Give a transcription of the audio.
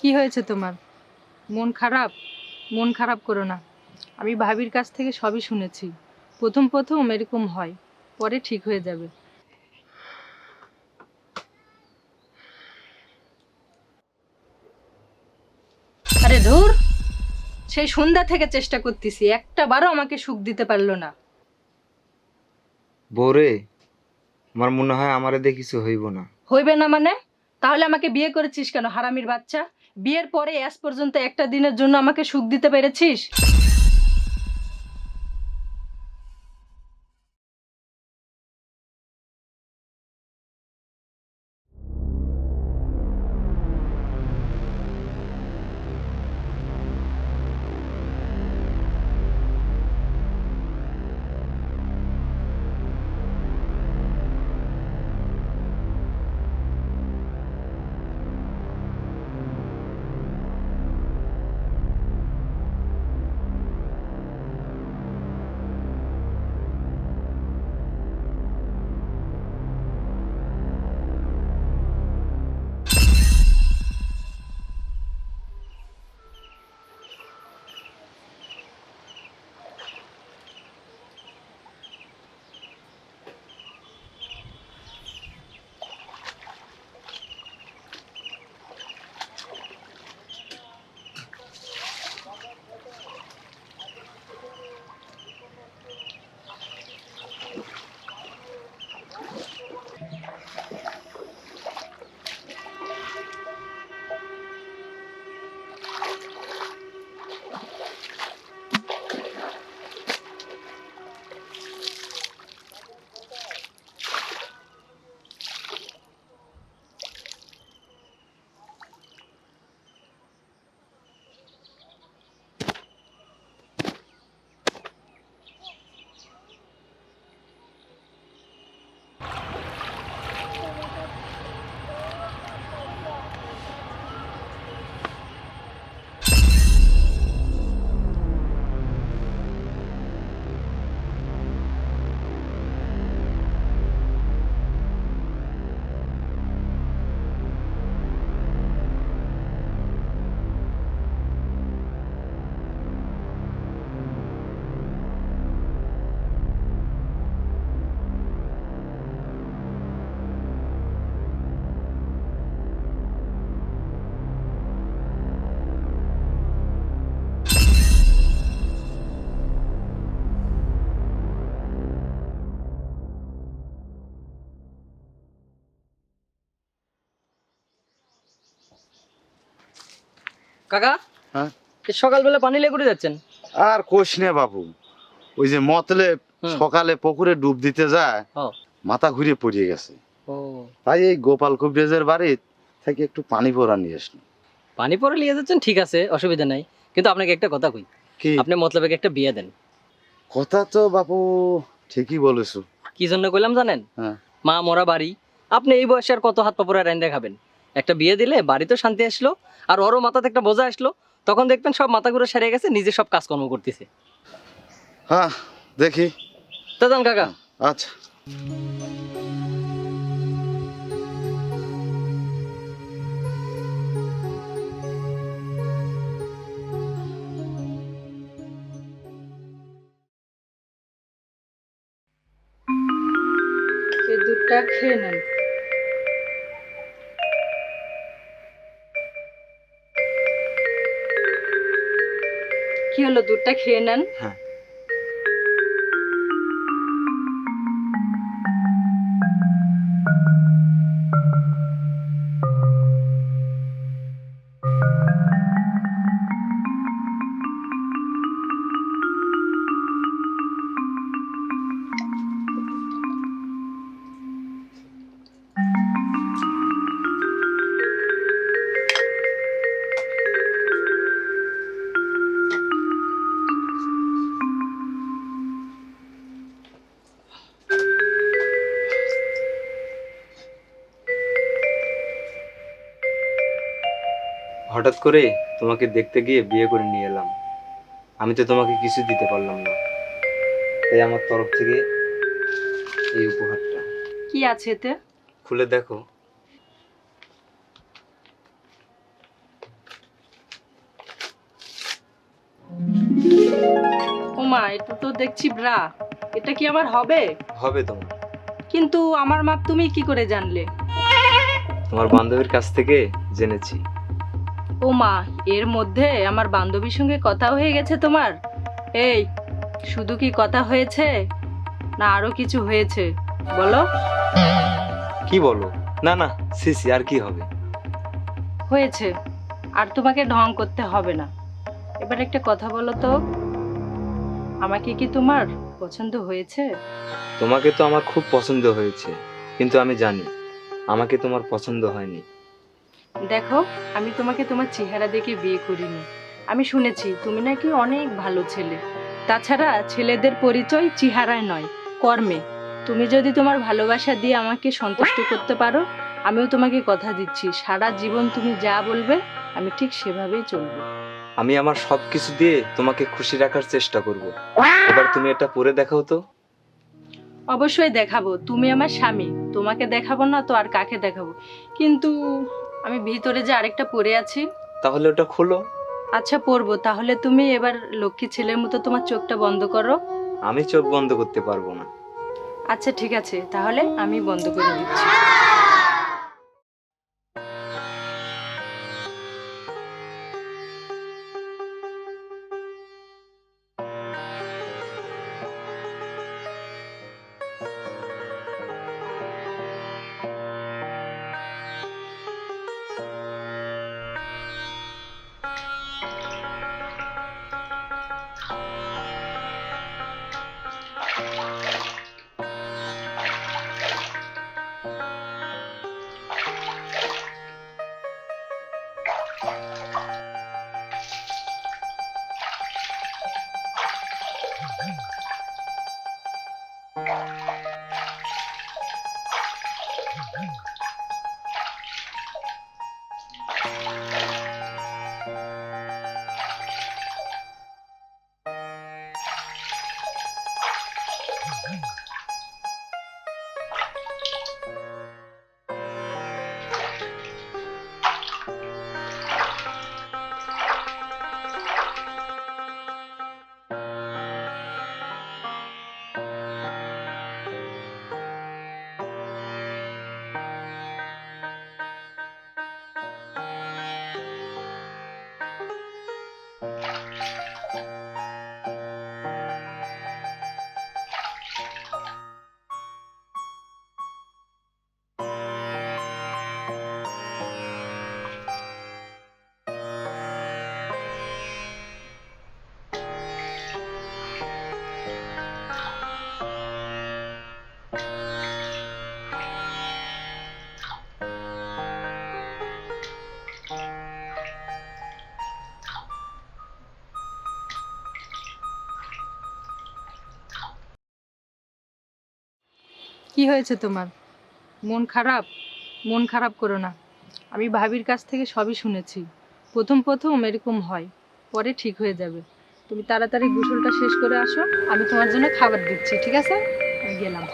কি হয়েছে তোমার? মন খারাপ? মন খারাপ করো না। আমি ভাবির কাছ থেকে সবই শুনেছি। প্রথম প্রথম এরকম হয় পরে ঠিক হয়ে যাবে। আরে ধুর! সেই সন্ধ্যা থেকে চেষ্টা করতেছি একটা বারও আমাকে সুখ দিতে পারল না। বৌরে আমার মনে হয় আমারে দিয়ে কিছু হইব না। হইবে না মানে? তাহলে আমাকে বিয়ে করেছিস কেন হারামির বাচ্চা? বিয়ের পরে আজ পর্যন্ত একটা দিনের জন্য আমাকে সুখ দিতে পেরেছিস? কাকা? হ্যাঁ? সকালবেলা পানি লেগে করে যাচ্ছেন? আর কোষ নে বাবু। ওই যে মতলে সকালে পুকুরে ডুব দিতে যায় মাথা ঘুরে পড়িয়ে গেছে। তাই এই গোপাল কবিরাজের বাড়ি থেকে একটু পানি পরা নিয়ে আসলো পানি পরে নিয়ে যাচ্ছেন ঠিক আছে অসুবিধা নাই। কিন্তু আপনাকে একটা কথা কই কি? আপনি মতলবে একটা বিয়ে দেন। কথা তো বাবু ঠিকই বলেছ। কি জন্য কইলাম জানেন? হ্যাঁ। মা মরা বাড়ি আপনি এই বয়সে আর কত হাত পাপড়া রাইন দেখাবেন একটা বিয়ে দিলে বাড়িতেও শান্তি আসলো আর ওরও মাথাতে একটা বোঝা আসলো। তখন দেখবেন সব মাথা ঘুরে সেরে গেছে নিজে সব কাজকর্ম করতেছে। হ্যাঁ দেখি। তা যান কাকা। আচ্ছা। এই দুধটা খেয়ে কি হলো দুধটা খেয়ে নেন হ্যাঁ। হঠাৎ করে তোমাকে দেখতে গিয়ে বিয়ে করে নিয়ে এলাম। আমি তো তোমাকে কিছু দিতে পারলাম না। তাই আমার তরফ থেকে এই উপহারটা। কি আছে এতে? খুলে দেখো। ওমা এটা তো দেখছি ব্রা। এটা কি আমার হবে? হবে তোমার। কিন্তু আমার মাপ তুমি কি করে জানলে? তোমার বান্ধবীর কাছ থেকে জেনেছি। ও মা এর মধ্যে আমার বান্ধবীর সঙ্গে কথা হয়ে গেছে তোমার? এই শুধু কি কথা হয়েছে? না আরও কিছু হয়েছে বলো। কি বলো? না না সিসি আর কি হবে? হয়েছে আর তোমাকে ঢং করতে হবে না। এবার একটা কথা বলো তো। আমাকে কি তোমার পছন্দ হয়েছে? তোমাকে তো আমার খুব পছন্দ হয়েছে কিন্তু আমি জানি আমাকে তোমার পছন্দ হয়নি। দেখো আমি তোমাকে তোমার চেহারা দেখে বিয়ে করিনি। আমি শুনেছি তুমি নাকি অনেক ভালো ছেলে। তাছাড়া ছেলেদের পরিচয় চেহারায় নয় কর্মে। তুমি যদি তোমার ভালোবাসা দিয়ে আমাকে সন্তুষ্ট করতে পারো আমিও তোমাকে কথা দিচ্ছি। সারা জীবন তুমি যা বলবে আমি ঠিক সেভাবেই চলবো। আমি আমার সব কিছু দিয়ে তোমাকে খুশি রাখার চেষ্টা করব। এবার তুমি এটা পরে দেখাও তো। অবশ্যই দেখাবো। তুমি আমার স্বামী তোমাকে দেখাবো না তো আর কাকে দেখাবো? কিন্তু আমি ভিতরে যে আরেকটা পরে আছি। তাহলে ওটা খোলো। আচ্ছা পরবো তাহলে তুমি এবার লক্ষ্মী ছেলের মতো তোমার চোখটা বন্ধ করো। আমি চোখ বন্ধ করতে পারব না। আচ্ছা ঠিক আছে। তাহলে আমি বন্ধ করে দিচ্ছি। কি হয়েছে তোমার? মন খারাপ? মন খারাপ করো না। আমি ভাবির কাছ থেকে সবই শুনেছি। প্রথম প্রথম এরকম হয়, পরে ঠিক হয়ে যাবে। তুমি তাড়াতাড়ি গোসলটা শেষ করে আসো, আমি তোমার জন্য খাবার দিচ্ছি, ঠিক আছে? গেলাম।